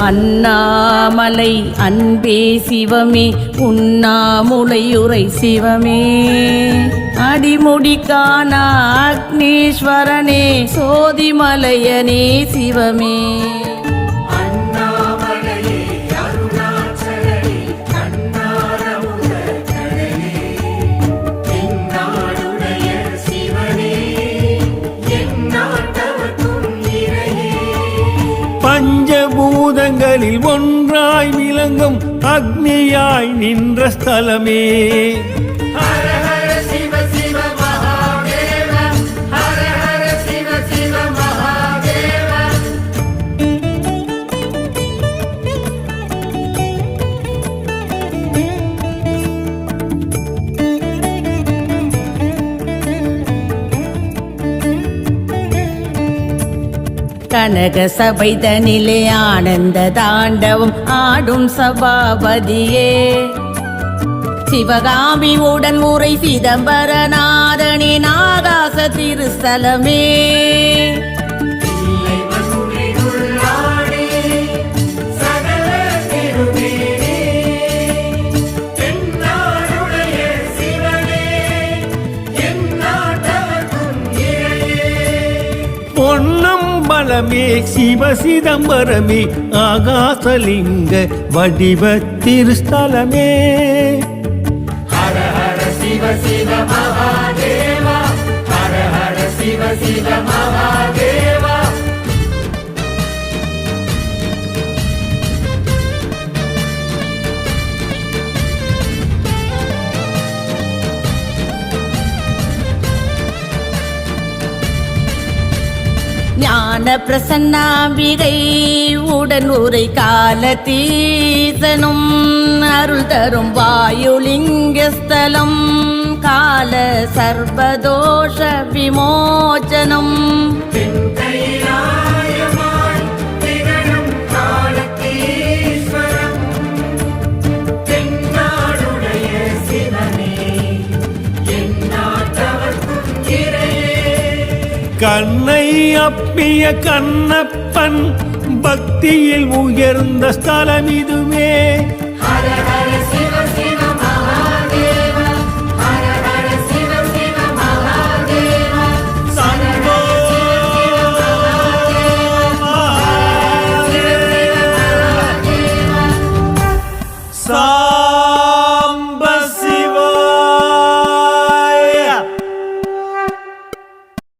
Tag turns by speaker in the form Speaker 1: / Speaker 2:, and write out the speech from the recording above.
Speaker 1: அண்ணாமலை அன்பே சிவமே உண்ணாமுலையுரை சிவமே. அடிமுடி காணா அக்னீஸ்வரனே சோதிமலையனே சிவமே.
Speaker 2: பூதங்களில் ஒன்றாய் விளங்கும் அக்னியாய் நின்ற ஸ்தலமே.
Speaker 1: கனக சபை தனிலே ஆனந்த தாண்டவம் ஆடும் சபாபதியே. சிவகாமி உடன் உரை சிதம்பரநாதனின் ஆகாச திருஸ்தலமே
Speaker 2: பொன்னம்பலமே சிவ சிதம்பரமே ஆகாசலிங்க வடிவ திருஸ்தலமே
Speaker 3: ஹர ஹர சிவ சிவ மகாதேவா ஹர ஹர சிவ சிவ மகா
Speaker 1: ஞான பிரசன்னாம்பிகை உடன் உரை கால தீசனும் அருள் தரும் வாயுலிங்கஸ்தலம் கால சர்வதோஷ விமோச்சனம்.
Speaker 2: கண்ணை அப்பிய கண்ணப்பன் பக்தியில் உயர்ந்த ஸ்தலம் இதுவே